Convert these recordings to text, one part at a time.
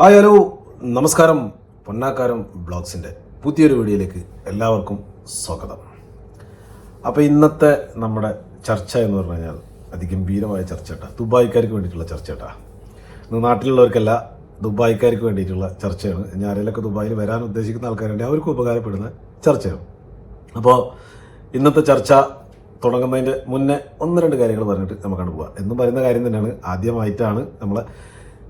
Hi hello. നമസ്കാരം. പൊന്നാക്കാരം ബ്ലോഗ്സിന്റെ പുതിയൊരു വീഡിയോയിലേക്ക് എല്ലാവർക്കും സ്വാഗതം. അപ്പോൾ ഇന്നത്തെ നമ്മുടെ ചർച്ച എന്ന് പറഞ്ഞു കഴിഞ്ഞാൽ അതിഗംഭീരമായ ചർച്ച കേട്ടോ ദുബായിക്കാർക്ക് വേണ്ടിയിട്ടുള്ള ചർച്ച കേട്ടോ ഇന്ന് നാട്ടിലുള്ളവർക്കല്ല ദുബായിക്കാർക്ക് വേണ്ടിയിട്ടുള്ള ചർച്ചയാണ്. ഞാൻ ആരെങ്കിലൊക്കെ ദുബായിൽ വരാൻ ഉദ്ദേശിക്കുന്ന ആൾക്കാരുണ്ട് അവർക്ക് ഉപകാരപ്പെടുന്ന ചർച്ചയാണ്. അപ്പോൾ ഇന്നത്തെ ചർച്ച തുടങ്ങുന്നതിന്റെ മുന്നേ ഒന്ന് രണ്ട് കാര്യങ്ങൾ പറഞ്ഞിട്ട് നമുക്കാണ് പോവാം. എന്നും പറയുന്ന കാര്യം തന്നെയാണ്. ആദ്യമായിട്ടാണ് നമ്മളെ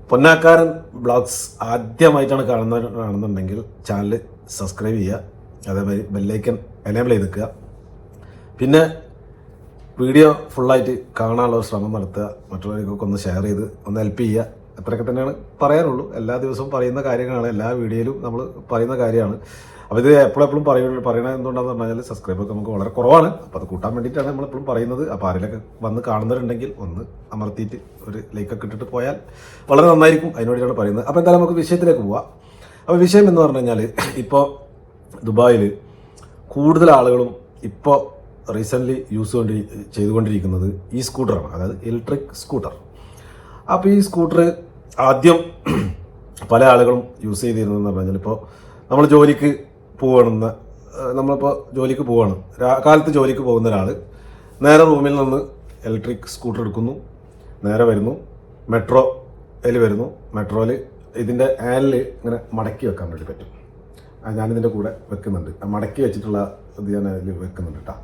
പൊന്നാക്കാരൻ ബ്ലോഗ്സ് ആദ്യമായിട്ടാണ് കാണുന്നവരാണെന്നുണ്ടെങ്കിൽ ചാനൽ സബ്സ്ക്രൈബ് ചെയ്യുക. അതേമാതിരി ബെല്ലൈക്കൻ എനേബിൾ ചെയ്ത് വെക്കുക. പിന്നെ വീഡിയോ ഫുള്ളായിട്ട് കാണാനുള്ള ശ്രമം നടത്തുക. മറ്റുള്ളവർക്കൊക്കെ ഒന്ന് ഷെയർ ചെയ്ത് ഒന്ന് ഹെൽപ്പ് ചെയ്യുക. അത്രയൊക്കെ തന്നെയാണ് പറയാനുള്ളൂ. എല്ലാ ദിവസവും പറയുന്ന കാര്യങ്ങളാണ്. എല്ലാ വീഡിയോയിലും നമ്മൾ പറയുന്ന കാര്യമാണ്. അപ്പോൾ ഇത് എപ്പോഴും പറയുന്നത് പറയണത് എന്തുകൊണ്ടാന്ന് പറഞ്ഞാൽ സബ്സ്ക്രൈബൊക്കെ നമുക്ക് വളരെ കുറവാണ്. അപ്പോൾ അത് കൂട്ടാൻ വേണ്ടിയിട്ടാണ് നമ്മളെപ്പോഴും പറയുന്നത്. അപ്പോൾ ആരെങ്കിലൊക്കെ വന്ന് കാണുന്നവരുണ്ടെങ്കിൽ ഒന്ന് അമർത്തിയിട്ട് ഒരു ലൈക്കൊക്കെ ഇട്ടിട്ട് പോയാൽ വളരെ നന്നായിരിക്കും. അതിന് വേണ്ടിയിട്ടാണ് പറയുന്നത്. അപ്പോൾ എന്തായാലും നമുക്ക് വിഷയത്തിലേക്ക് പോവാം. അപ്പോൾ വിഷയം എന്ന് പറഞ്ഞു കഴിഞ്ഞാൽ ഇപ്പോൾ ദുബായിൽ കൂടുതൽ ആളുകളും ഇപ്പോൾ റീസെന്റ്ലി യൂസ് കൊണ്ട് ചെയ്തുകൊണ്ടിരിക്കുന്നത് ഈ സ്കൂട്ടറാണ് അതായത് ഇലക്ട്രിക് സ്കൂട്ടർ അപ്പോൾ ഈ സ്കൂട്ടർ ആദ്യം പല ആളുകളും യൂസ് ചെയ്തിരുന്നതെന്ന് പറഞ്ഞാൽ ഇപ്പോൾ നമ്മൾ ജോലിക്ക് പോകണമെന്ന് നമ്മളിപ്പോൾ ജോലിക്ക് പോവാണ്. കാലത്ത് ജോലിക്ക് പോകുന്ന ഒരാൾ നേരെ റൂമിൽ നിന്ന് ഇലക്ട്രിക് സ്കൂട്ടർ എടുക്കുന്നു നേരെ വരുന്നു മെട്രോയിൽ വരുന്നു മെട്രോയിൽ ഇതിന്റെ ആനിൽ ഇങ്ങനെ മടക്കി വെക്കാൻ വേണ്ടി പറ്റും. ഞാനിതിന്റെ കൂടെ വെക്കുന്നുണ്ട്. മടക്കി വെച്ചിട്ടുള്ള ഇത് ഞാൻ അതിൽ വെക്കുന്നുണ്ട് കേട്ടോ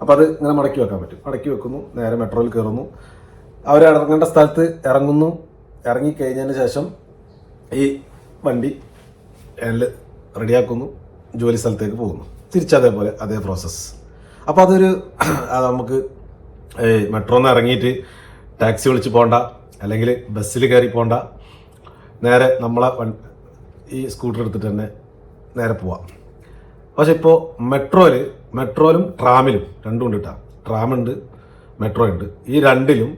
അപ്പോൾ അത് ഇങ്ങനെ മടക്കി വെക്കാൻ പറ്റും. മടക്കി വെക്കുന്നു നേരെ മെട്രോയിൽ കയറുന്നു അവർ ഇറങ്ങേണ്ട സ്ഥലത്ത് ഇറങ്ങുന്നു. ഇറങ്ങിക്കഴിഞ്ഞതിന് ശേഷം ഈ വണ്ടി അതിൽ റെഡിയാക്കുന്നു ജോലി സ്ഥലത്തേക്ക് പോകുന്നു. തിരിച്ചതേപോലെ അതേ പ്രോസസ്സ് അപ്പോൾ അതൊരു നമുക്ക് മെട്രോന്ന് ഇറങ്ങിയിട്ട് ടാക്സി വിളിച്ച് പോകണ്ട അല്ലെങ്കിൽ ബസ്സിൽ കയറി പോകണ്ട നേരെ നമ്മളെ ഈ സ്കൂട്ടർ എടുത്തിട്ട് തന്നെ നേരെ പോവാം. പക്ഷെ ഇപ്പോൾ മെട്രോയിൽ മെട്രോയിലും ട്രാമിലും രണ്ടും ഉണ്ട് കേട്ടോ ട്രാമുണ്ട് മെട്രോ ഉണ്ട്. ഈ രണ്ടിലും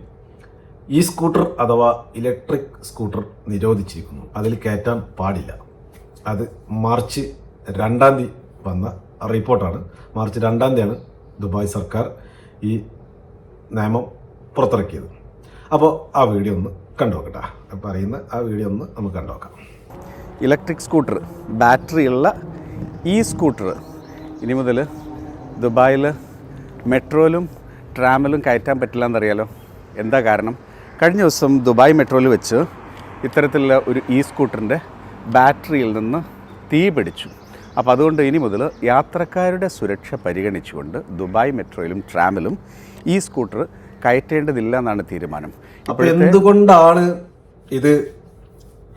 ഈ സ്കൂട്ടർ അഥവാ ഇലക്ട്രിക് സ്കൂട്ടർ നിരോധിച്ചിരിക്കുന്നു. അതിൽ കയറ്റാൻ പാടില്ല. അത് മാർച്ച് രണ്ടാം തീയതി വന്ന റിപ്പോർട്ടാണ്. മാർച്ച് രണ്ടാം തീയതിയാണ് ദുബായ് സർക്കാർ ഈ നിയമം പുറത്തിറക്കിയത്. അപ്പോൾ ആ വീഡിയോ ഒന്ന് കണ്ടു നോക്കട്ടെ. പറയുന്ന ആ വീഡിയോ ഒന്ന് നമുക്ക് കണ്ടു നോക്കാം. ഇലക്ട്രിക് സ്കൂട്ടർ ബാറ്ററിയുള്ള ഈ സ്കൂട്ടർ ഇനി മുതൽ ദുബായിൽ മെട്രോയിലും ട്രാമിലും കയറ്റാൻ പറ്റില്ല എന്നറിയാലോ എന്താ കാരണം? കഴിഞ്ഞ ദിവസം ദുബായ് മെട്രോയിൽ വെച്ച് ഇത്തരത്തിലുള്ള ഒരു ഇ സ്കൂട്ടറിന്റെ ബാറ്ററിയിൽ നിന്ന് തീ പിടിച്ചു. അപ്പോൾ അതുകൊണ്ട് ഇനി മുതൽ യാത്രക്കാരുടെ സുരക്ഷ പരിഗണിച്ചുകൊണ്ട് ദുബായ് മെട്രോയിലും ട്രാമിലും ഈ സ്കൂട്ടർ കയറ്റേണ്ടതില്ല എന്നാണ് തീരുമാനം. അപ്പോൾ എന്തുകൊണ്ടാണ് ഇത്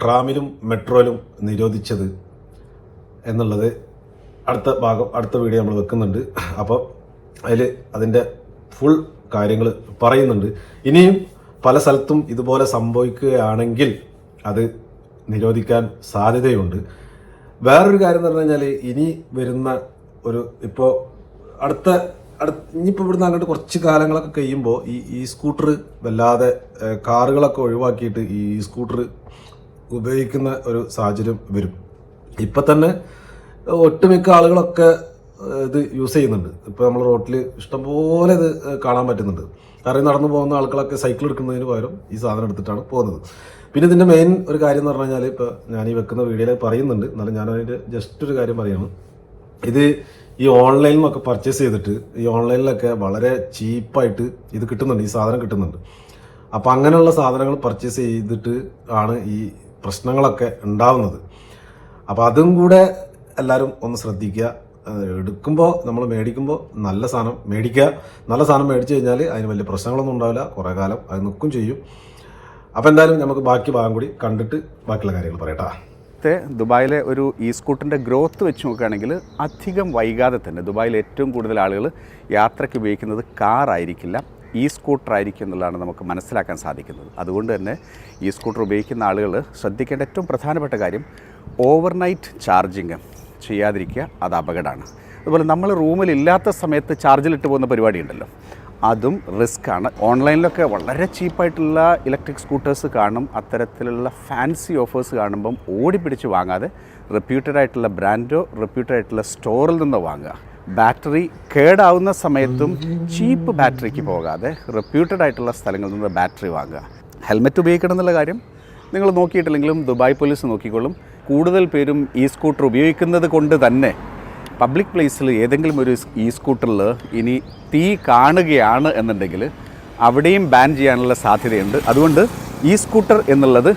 ട്രാമിലും മെട്രോയിലും നിരോധിച്ചത് എന്നുള്ളത് അടുത്ത ഭാഗം അടുത്ത വീഡിയോ നമ്മൾ വെക്കുന്നുണ്ട്. അപ്പോൾ അതിൽ അതിന്റെ ഫുൾ കാര്യങ്ങൾ പറയുന്നുണ്ട്. ഇനിയും പല സ്ഥലത്തും ഇതുപോലെ സംഭവിക്കുകയാണെങ്കിൽ അത് നിരോധിക്കാൻ സാധ്യതയുണ്ട്. വേറൊരു കാര്യം എന്ന് പറഞ്ഞു കഴിഞ്ഞാൽ ഇനി വരുന്ന ഒരു ഇപ്പോൾ അടുത്ത അടുത്ത ഇനിയിപ്പോൾ ഇവിടുന്ന് അങ്ങോട്ട് കുറച്ച് കാലങ്ങളൊക്കെ കഴിയുമ്പോൾ ഈ ഈ സ്കൂട്ടർ വല്ലാതെ കാറുകളൊക്കെ ഒഴിവാക്കിയിട്ട് ഈ സ്കൂട്ടർ ഉപയോഗിക്കുന്ന ഒരു സാഹചര്യം വരും. ഇപ്പം തന്നെ ഒട്ടുമിക്ക ആളുകളൊക്കെ ഇത് യൂസ് ചെയ്യുന്നുണ്ട്. ഇപ്പോൾ നമ്മൾ റോട്ടിൽ ഇഷ്ടംപോലെ ഇത് കാണാൻ പറ്റുന്നുണ്ട്. കാരണം നടന്നു പോകുന്ന ആൾക്കാരൊക്കെ സൈക്കിൾ എടുക്കുന്നതിന് പകരം ഈ സാധനം എടുത്തിട്ടാണ് പോകുന്നത്. പിന്നെ ഇതിന്റെ മെയിൻ ഒരു കാര്യം എന്ന് പറഞ്ഞു കഴിഞ്ഞാൽ ഇപ്പോൾ ഞാൻ ഈ വെക്കുന്ന വീഡിയോയിൽ പറയുന്നുണ്ട്. എന്നാലും ഞാനതിന്റെ ജസ്റ്റ് ഒരു കാര്യം പറയാണ്. ഇത് ഈ ഓൺലൈനിൽ നിന്നൊക്കെ പർച്ചേസ് ചെയ്തിട്ട് ഈ ഓൺലൈനിലൊക്കെ വളരെ ചീപ്പായിട്ട് ഇത് കിട്ടുന്നുണ്ട്. ഈ സാധനം കിട്ടുന്നുണ്ട്. അപ്പോൾ അങ്ങനെയുള്ള സാധനങ്ങൾ പർച്ചേസ് ചെയ്തിട്ട് ആണ് ഈ പ്രശ്നങ്ങളൊക്കെ ഉണ്ടാവുന്നത്. അപ്പോൾ അതും കൂടെ എല്ലാവരും ഒന്ന് ശ്രദ്ധിക്കുക. എടുക്കുമ്പോൾ നമ്മൾ മേടിക്കുമ്പോൾ നല്ല സാധനം മേടിക്കുക. നല്ല സാധനം മേടിച്ചു കഴിഞ്ഞാൽ അതിന് വലിയ പ്രശ്നങ്ങളൊന്നും ഉണ്ടാവില്ല. കുറേ കാലം അത് നിൽക്കും ചെയ്യും. അപ്പോൾ എന്തായാലും നമുക്ക് ബാക്കി ഭാഗം കൂടി കണ്ടിട്ട് ബാക്കിയുള്ള കാര്യങ്ങൾ പറയട്ടാ. ദുബായിലെ ഒരു ഇ സ്കൂട്ടറിന്റെ ഗ്രോത്ത് വെച്ച് നോക്കുകയാണെങ്കിൽ അധികം വൈകാതെ തന്നെ ദുബായിൽ ഏറ്റവും കൂടുതൽ ആളുകൾ യാത്രയ്ക്ക് ഉപയോഗിക്കുന്നത് കാറായിരിക്കില്ല ഈ സ്കൂട്ടർ ആയിരിക്കും എന്നുള്ളതാണ് നമുക്ക് മനസ്സിലാക്കാൻ സാധിക്കുന്നത്. അതുകൊണ്ട് തന്നെ ഈ സ്കൂട്ടർ ഉപയോഗിക്കുന്ന ആളുകൾ ശ്രദ്ധിക്കേണ്ട ഏറ്റവും പ്രധാനപ്പെട്ട കാര്യം ഓവർനൈറ്റ് ചാർജിങ് ചെയ്യാതിരിക്കുക അത് അപകടമാണ്. അതുപോലെ നമ്മൾ റൂമിലില്ലാത്ത സമയത്ത് ചാർജിലിട്ട് പോകുന്ന പരിപാടി ഉണ്ടല്ലോ അതും റിസ്ക് ആണ് ഓൺലൈനിലൊക്കെ വളരെ ചീപ്പായിട്ടുള്ള ഇലക്ട്രിക് സ്കൂട്ടേഴ്സ് കാണും അത്തരത്തിലുള്ള ഫാൻസി ഓഫേഴ്സ് കാണുമ്പം ഓടിപ്പിടിച്ച് വാങ്ങാതെ റെപ്യൂട്ടഡ് ആയിട്ടുള്ള ബ്രാൻഡോ റെപ്യൂട്ടഡ് ആയിട്ടുള്ള സ്റ്റോറിൽ നിന്നോ വാങ്ങുക. ബാറ്ററി കേടാവുന്ന സമയത്തും ചീപ്പ് ബാറ്ററിക്ക് പോകാതെ റെപ്യൂട്ടഡ് ആയിട്ടുള്ള സ്ഥലങ്ങളിൽ നിന്ന് ബാറ്ററി വാങ്ങുക. ഹെൽമെറ്റ് ഉപയോഗിക്കണം എന്നുള്ള കാര്യം നിങ്ങൾ നോക്കിയിട്ടില്ലെങ്കിലും ദുബായ് പോലീസ് നോക്കിക്കോളും. കൂടുതൽ പേരും ഈ സ്കൂട്ടർ ഉപയോഗിക്കുന്നത് കൊണ്ട് തന്നെ പബ്ലിക് പ്ലേസിൽ ഏതെങ്കിലും ഒരു ഇ സ്കൂട്ടറിൽ ഇനി തീ കാണുകയാണ് എന്നുണ്ടെങ്കിൽ അവിടെയും ബാൻ ചെയ്യാനുള്ള സാധ്യതയുണ്ട്. അതുകൊണ്ട് ഈ സ്കൂട്ടർ എന്നുള്ളത്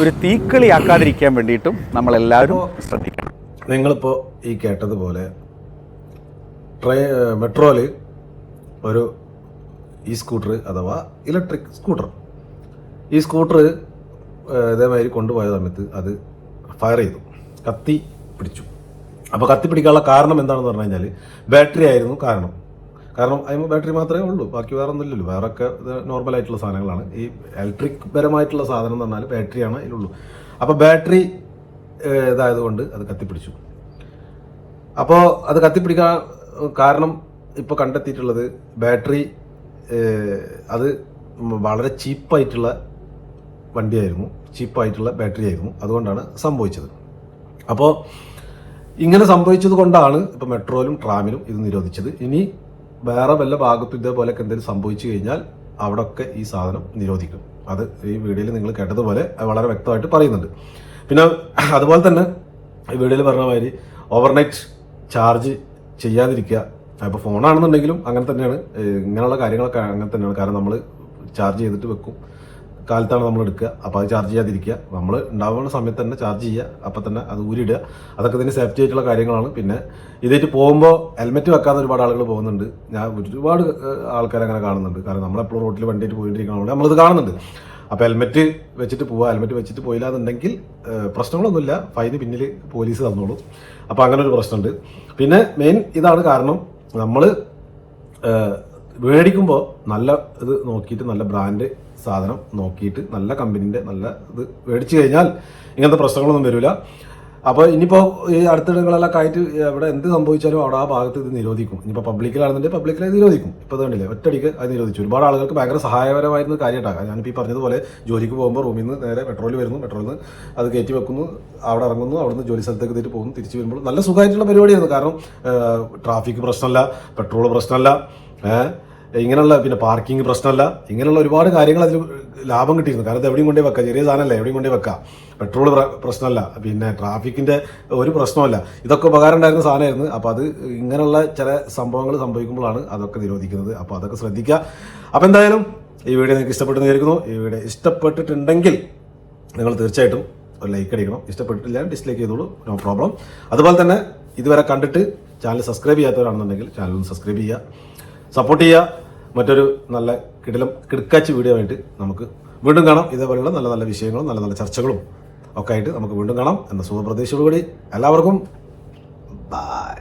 ഒരു തീക്കളിയാക്കാതിരിക്കാൻ വേണ്ടിയിട്ടും നമ്മളെല്ലാവരും ശ്രദ്ധിക്കണം. നിങ്ങളിപ്പോൾ ഈ കേട്ടതുപോലെ ട്രെയിൻ മെട്രോയിൽ ഒരു ഈ സ്കൂട്ടർ അഥവാ ഇലക്ട്രിക് സ്കൂട്ടർ. ഈ സ്കൂട്ടർ ഇതേമാതിരി കൊണ്ടുപോയ സമയത്ത് അത് ഫയർ ചെയ്തു. കത്തി പിടിച്ചു. അപ്പോൾ കത്തിപ്പിടിക്കാനുള്ള കാരണം എന്താണെന്ന് പറഞ്ഞു കഴിഞ്ഞാൽ ബാറ്ററി ആയിരുന്നു കാരണം. കാരണം അതിന് ബാറ്ററി മാത്രമേ ഉള്ളൂ. ബാക്കി വേറെ ഒന്നുമില്ലല്ലോ വേറെ ഒക്കെ നോർമൽ ആയിട്ടുള്ള സാധനങ്ങളാണ്. ഈ ഇലക്ട്രിക് പരമായിട്ടുള്ള സാധനം എന്ന് പറഞ്ഞാൽ ബാറ്ററിയാണ് അതിലുള്ളൂ. അപ്പോൾ ബാറ്ററി ഇതായതുകൊണ്ട് അത് കത്തിപ്പിടിച്ചു. അപ്പോൾ അത് കത്തിപ്പിടിക്കാൻ കാരണം ഇപ്പോൾ കണ്ടെത്തിയിട്ടുള്ളത് ബാറ്ററി അത് വളരെ ചീപ്പായിട്ടുള്ള വണ്ടിയായിരുന്നു. ചീപ്പായിട്ടുള്ള ബാറ്ററി ആയിരുന്നു. അതുകൊണ്ടാണ് സംഭവിച്ചത്. അപ്പോൾ ഇങ്ങനെ സംഭവിച്ചത് കൊണ്ടാണ് ഇപ്പോൾ മെട്രോയിലും ട്രാമിലും ഇത് നിരോധിച്ചത്. ഇനി വേറെ വല്ല ഭാഗത്തും ഇതേപോലെയൊക്കെ എന്തെങ്കിലും സംഭവിച്ചു കഴിഞ്ഞാൽ അവിടെയൊക്കെ ഈ സാധനം നിരോധിക്കും. അത് ഈ വീഡിയോയിൽ നിങ്ങൾ കേട്ടതുപോലെ വളരെ വ്യക്തമായിട്ട് പറയുന്നുണ്ട്. പിന്നെ അതുപോലെ തന്നെ ഈ വീഡിയോയിൽ പറഞ്ഞ മാതിരി ഓവർനൈറ്റ് ചാർജ് ചെയ്യാതിരിക്കുക. ഇപ്പോൾ ഫോണാണെന്നുണ്ടെങ്കിലും അങ്ങനെ തന്നെയാണ്. ഇങ്ങനെയുള്ള കാര്യങ്ങളൊക്കെ അങ്ങനെ തന്നെയാണ്. കാരണം നമ്മൾ ചാർജ് ചെയ്തിട്ട് വെക്കും. കാലത്താണ് നമ്മൾ എടുക്കുക. അപ്പോൾ അത് ചാർജ് ചെയ്യാതിരിക്കുക. നമ്മൾ ഉണ്ടാവുന്ന സമയത്ത് തന്നെ ചാർജ് ചെയ്യുക. അപ്പോൾ തന്നെ അത് ഊരിടുക അതൊക്കെ തന്നെ സേഫ്റ്റി ആയിട്ടുള്ള കാര്യങ്ങളാണ്. പിന്നെ ഇതായിട്ട് പോകുമ്പോൾ ഹെൽമെറ്റ് വെക്കാതെ ഒരുപാട് ആളുകൾ പോകുന്നുണ്ട്. ഞാൻ ഒരുപാട് ആൾക്കാർ അങ്ങനെ കാണുന്നുണ്ട്. കാരണം നമ്മളെപ്പോഴും റോട്ടിൽ വണ്ടിയിട്ട് പോയിട്ടിരിക്കണതുകൊണ്ട് നമ്മളിത് കാണുന്നുണ്ട്. അപ്പോൾ ഹെൽമെറ്റ് വെച്ചിട്ട് പോവുക. ഹെൽമെറ്റ് വെച്ചിട്ട് പോയില്ല എന്നുണ്ടെങ്കിൽ പ്രശ്നങ്ങളൊന്നുമില്ല. ഫൈന് പിന്നിൽ പോലീസ് തന്നോളൂ. അപ്പോൾ അങ്ങനെ ഒരു പ്രശ്നമുണ്ട്. പിന്നെ മെയിൻ ഇതാണ് കാരണം നമ്മൾ മേടിക്കുമ്പോൾ നല്ല ഇത് നോക്കിയിട്ട് നല്ല ബ്രാൻഡ് സാധനം നോക്കിയിട്ട് നല്ല കമ്പനീന്റെ നല്ല ഇത് മേടിച്ചു കഴിഞ്ഞാൽ ഇങ്ങനത്തെ പ്രശ്നങ്ങളൊന്നും വരില്ല അപ്പോൾ ഇനിയിപ്പോൾ ഈ അടുത്തിടങ്ങളിലൊക്കെ ആയിട്ട് എവിടെ എന്ത് സംഭവിച്ചാലും അവിടെ ആ ഭാഗത്ത് ഇത് നിരോധിക്കും. ഇനിയിപ്പോൾ പബ്ലിക്കിലാണെന്നുണ്ടെങ്കിൽ പബ്ലിക്കിൽ അത് നിരോധിക്കും. ഇപ്പോൾ ഇത് ഒറ്റടിക്ക് അത് നിരോധിച്ചു. ഒരുപാട് ആളുകൾക്ക് ഭയങ്കര സഹായകരമായിരുന്ന കാര്യമായിട്ടാണ്. ഞാനിപ്പോൾ ഈ പറഞ്ഞതുപോലെ ജോലിക്ക് പോകുമ്പോൾ റൂമിൽ നിന്ന് നേരെ പെട്രോൾ വരുന്നു പെട്രോളിൽ നിന്ന് അത് കയറ്റി വെക്കുന്നു അവിടെ ഇറങ്ങുന്നു അവിടുന്ന് ജോലി സ്ഥലത്തേക്ക് എത്തിയിട്ട് പോകുന്നു തിരിച്ചു വരുമ്പോൾ നല്ല സുഖമായിട്ടുള്ള പരിപാടിയായിരുന്നു. കാരണം ട്രാഫിക് പ്രശ്നമല്ല പെട്രോൾ പ്രശ്നമല്ല ഏഹ് ഇങ്ങനെയുള്ള പിന്നെ പാർക്കിംഗ് പ്രശ്നമല്ല. ഇങ്ങനെയുള്ള ഒരുപാട് കാര്യങ്ങൾ അതിൽ ലാഭം കിട്ടിയിരുന്നു. കാരണം എവിടെയും കൊണ്ടേ വെക്കാം. ചെറിയ സാധനമല്ല എവിടെയും കൊണ്ടേ വെക്കാം. പെട്രോൾ പ്രശ്നമല്ല. പിന്നെ ട്രാഫിക്കിന്റെ ഒരു പ്രശ്നമല്ല ഇതൊക്കെ ഉപകാരം ഉണ്ടായിരുന്ന സാധനമായിരുന്നു. അപ്പോൾ അത് ഇങ്ങനെയുള്ള ചില സംഭവങ്ങൾ സംഭവിക്കുമ്പോഴാണ് അതൊക്കെ നിരോധിക്കുന്നത്. അപ്പോൾ അതൊക്കെ ശ്രദ്ധിക്കുക. അപ്പോൾ എന്തായാലും ഈ വീഡിയോ നിങ്ങൾക്ക് ഇഷ്ടപ്പെട്ടെന്ന് വിചാരിക്കുന്നു. ഈ വീഡിയോ ഇഷ്ടപ്പെട്ടിട്ടുണ്ടെങ്കിൽ നിങ്ങൾ തീർച്ചയായിട്ടും ഒരു ലൈക്ക് അടിക്കണം. ഇഷ്ടപ്പെട്ടില്ല ഡിസ്ലൈക്ക് ചെയ്തോളൂ. നോ പ്രോബ്ലം അതുപോലെ തന്നെ ഇതുവരെ കണ്ടിട്ട് ചാനൽ സബ്സ്ക്രൈബ് ചെയ്യാത്തവരാണെന്നുണ്ടെങ്കിൽ ചാനൽ ഒന്ന് സബ്സ്ക്രൈബ് ചെയ്യുക. സപ്പോർട്ട് ചെയ്യുക മറ്റൊരു നല്ല കിടിലം കിടക്കാച്ച് വീഡിയോ ആയിട്ട് നമുക്ക് വീണ്ടും കാണാം. ഇതേപോലെയുള്ള നല്ല നല്ല വിഷയങ്ങളും നല്ല നല്ല ചർച്ചകളും ഒക്കെ ആയിട്ട് നമുക്ക് വീണ്ടും കാണാം. എന്ന സുഖപ്രതീക്ഷയോടുകൂടി എല്ലാവർക്കും ബൈ